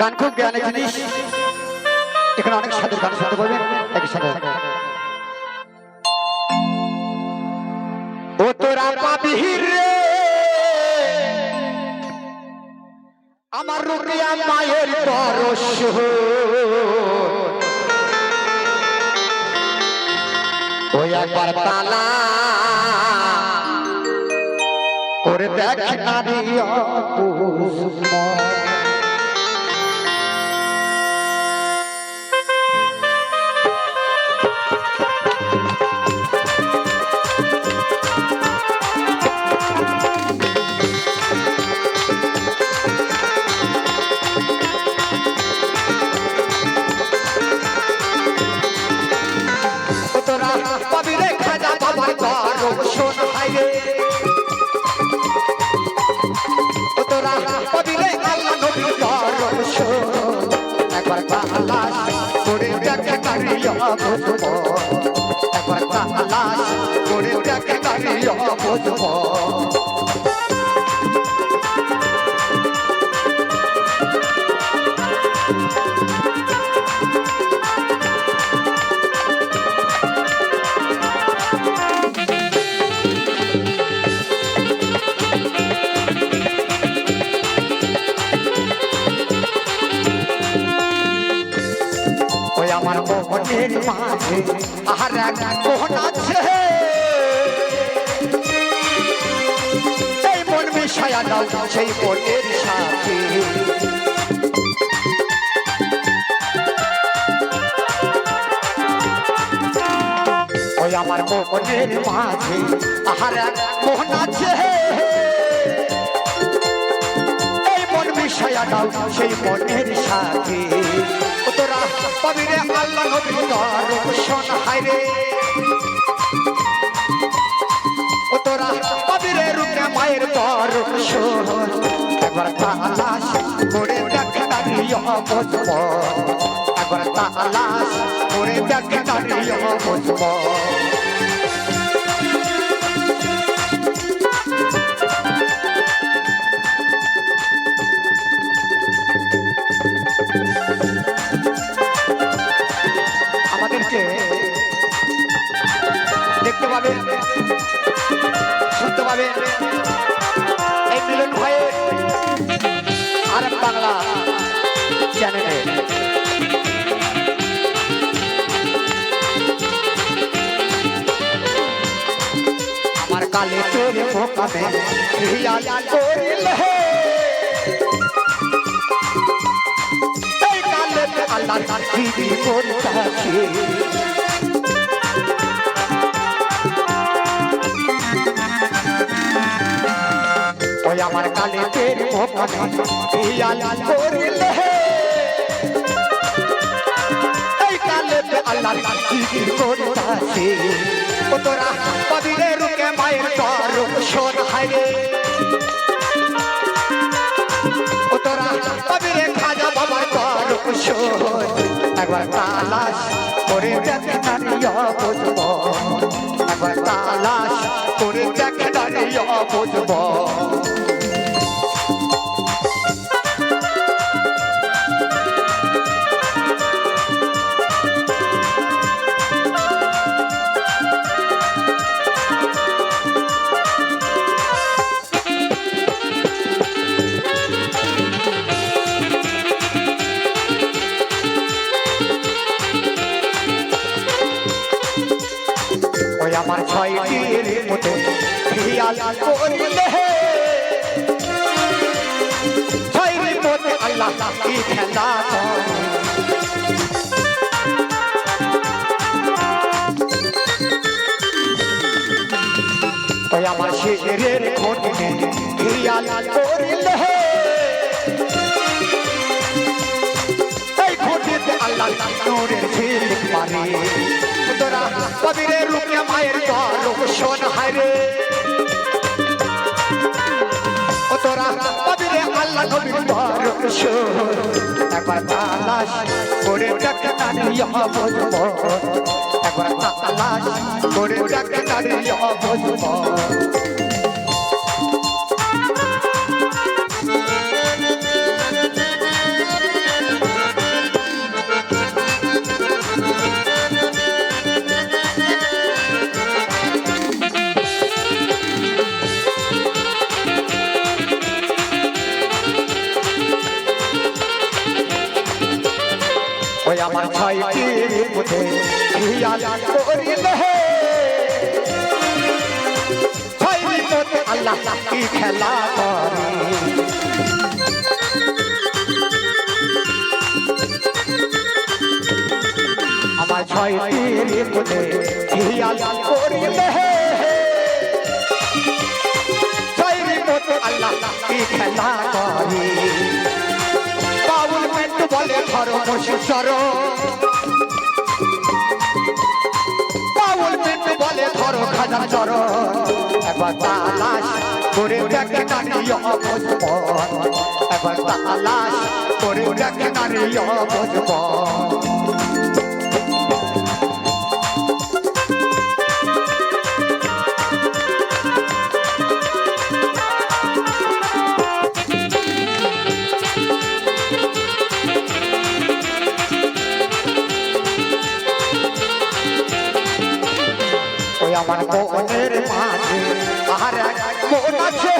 গান খুব জ্ঞানের জিনিস। এখানে অনেক সাধুর গান শুনতে পাবেন একই সাথে ও তোরা পাবি রে আমার রুকিয়া মায়ের পরশ ওই একবার তালা করে দেখ নারী পাবি রে খাজা বাবার গরম শোন হাইরে ও তোরা পাবি রে আল্লাহ নবীর গরম শোন, একবার তালাশ করে দেখ নারী অবুঝব মাঝে আহার এক মোহন আছে সেই মন মিশায়া দাও সেই মনের সাথে ওই আমার মোহনের মাঝে আহার এক মোহন আছে সেই মনের সাথে পাবিরে আল্লাহ নবী গরম শোন হাইরে ও তোরা পাবিরে রূপে মায়ের গরম শোন একবার তালাশ করে দেখ দাঁড়িয়ে বসব একবার তালাশ করে দেখ দাঁড়িয়ে বসব আমাদেরকে দেখতে পাবেন শুনতে পাবেন এই মিলন ভাইয়ের আর বাংলা চ্যানেলে আমার কালে তোর মোকামে হিয়াল করিলে দিদি করতাছি ওই আমার কালে তের মোকামে হিয়াল এই কালে আল্লাহ দিদি করতাছি ও তোরা কবিরে রুকে মায়ের গরম শোন হাইরে একবার তালাশ করে দেখ দাঁড়িয়ে বুঝব একবার তালাশ করে দেখ দাঁড়িয়ে বুঝব আমার ছয়টির মতো। খেয়াল করিলে ছয়টির মতো আল্লাহ কি খেলা আমার শেরের খোঁজে খেয়াল করিলে কবিরে রুকে মায়ের গরম শোন হারে ও তোরা কবিরে আল্লাহ নবীর গরম শোন। একবার তালাশ করে ডাকে দাঁড়িয়ে বুঝব একবার তালাশ করে ডাকে দাঁড়িয়ে বুঝব ছয়টি মধ্যে আল্লাহ কি খেলা করে? আমার ছয়টি মধ্যে হিয়াল করিলে ছয়টি মধ্যে আল্লাহ কি খেলা করে? বলে ধরো চর পাউল পেট বলে ধরো খাজা চর একবার তালাশ করে দেখে নারী অবজব একবার তালাশ করে দেখে নারী অবজপন আমার মনের মাঝে, আর এক আছে।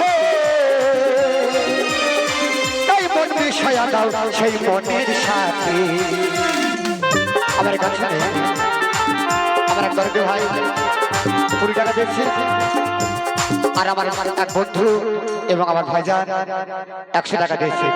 তাই মন বিষয়া দাও, সেই মনের সাথে। আমার কাছে আমার এক দরবে ভাই, কুড়ি টাকা দিচ্ছি আর আমার এক বন্ধু এবং আমার ভাইজান একশো টাকা দিয়েছে।